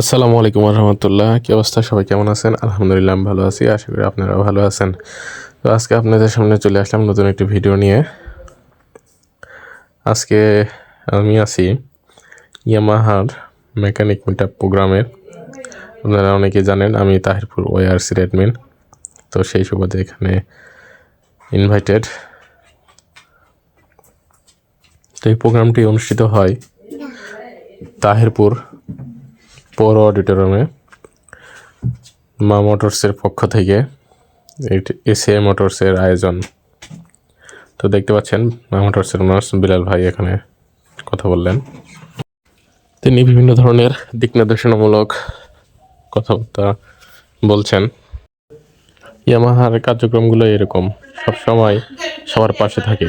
আসসালামু আলাইকুম রহমতুল্লাহ কি অবস্থা? সবাই কেমন আছেন? আলহামদুলিল্লাহ, আমি ভালো আছি। আশা করি আপনারাও ভালো আছেন। তো আজকে আপনাদের সামনে চলে আসলাম নতুন একটি ভিডিও নিয়ে। আজকে আমি আছি ইয়ামাহার মেকানিক মিটার প্রোগ্রামের। আপনারা অনেকে জানেন, আমি তাহিরপুর ওয়ারসি অ্যাডমিন তো সেই সুবাদে এখানে ইনভাইটেড তো এই প্রোগ্রামটি অনুষ্ঠিত হয় তাহিরপুর পৌর অডিটোরিয়ামে মা মোটরসের পক্ষ থেকে এসিআই মোটরসের আয়োজন। তো দেখতে পাচ্ছেন মা মোটরসের মানুষ বিলাল ভাই এখানে কথা বললেন। তিনি বিভিন্ন ধরনের দিক নির্দেশনামূলক কথাবার্তা বলছেন। ইয়ামাহার কার্যক্রমগুলো এরকম। সবসময় সবার পাশে থাকে।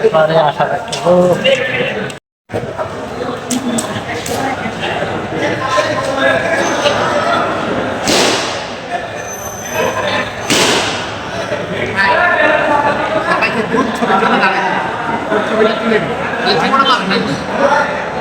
ব্যাপারে আশা রাখব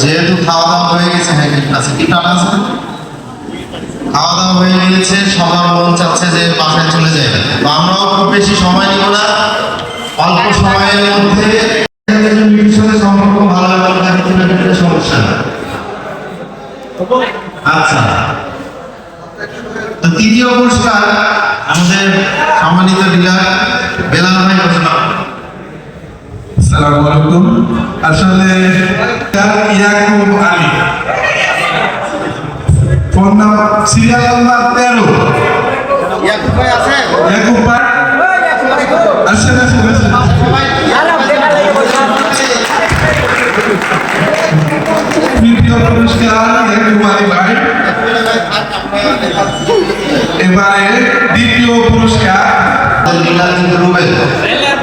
যেহেতু খাওয়া দাওয়া হয়ে গেছে হ্যাঁ আছে কি টান আছে। খাওয়া দাওয়া হয়ে গিয়েছে সবার মন চাচ্ছে যে বাসায় চলে যায়। তো আমরাও খুব বেশি সময় নিব না। অল্প সময়ের মধ্যে সম্পর্ক ভালো এবং তাকে তুলে ফেলতে সমস্যা? আচ্ছা। তো তৃতীয় পুরস্কার আমাদের সম্মানিত ডিলার বেলাল ভাই ঘোষণা করুন। আসসালামু আলাইকুম আসলে Yakub Ali phone number serial number তেরো ইয়াকুব ভাই আসেন আসেন আসেন তৃতীয় পুরস্কার ইয়াকুব আলী ভাই এবারে দ্বিতীয় পুরস্কার আমাদের ডিলার কিন্তু রুবেল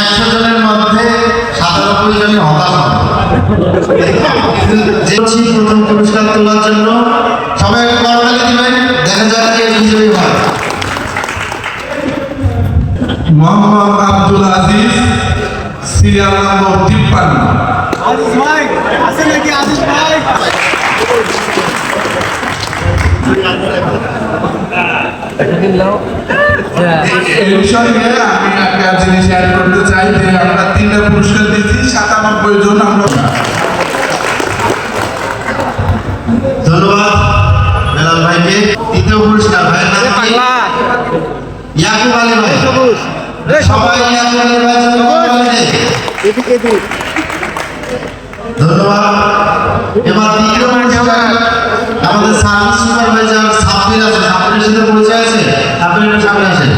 একশো জনের মধ্যে সাতানব্বই জনই হতাশ। প্রথম সবাই করতালি দিবেন, দেখা যাক আব্দুল আজিজ, সিরিয়াল নম্বর তিপ্পান্ন। হ্যাঁ। এবার আমাদের সার্ভিস সুপারভাইজার সাব্বির আছে সাব্বিরের সাথে পরিচয় আছে? সাব্বিরের সামনে আসেন।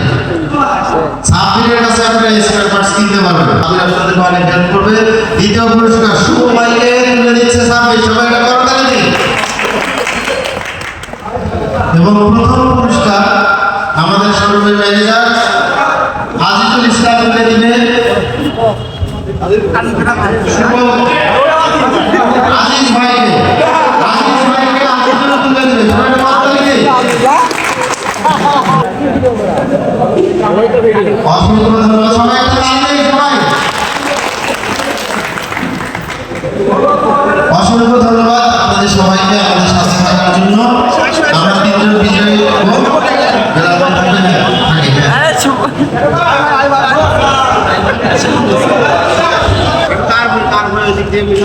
সাব্বিরের কাছে আপনারা স্পেয়ার পার্টস কিনতে পারবেন। সাব্বির আপনাদের অনেক হেল্প করবে। দ্বিতীয় পুরস্কার শুভ মাইকে তুলে দিচ্ছে সাব্বির। সবাই এটা করতালি দিন। এবং প্রথম পুরস্কার আমাদের শোরুমের ম্যানেজার আজিজুল ইসলাম তুলে দিবেন আজিজ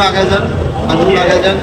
আগে যান আগে যান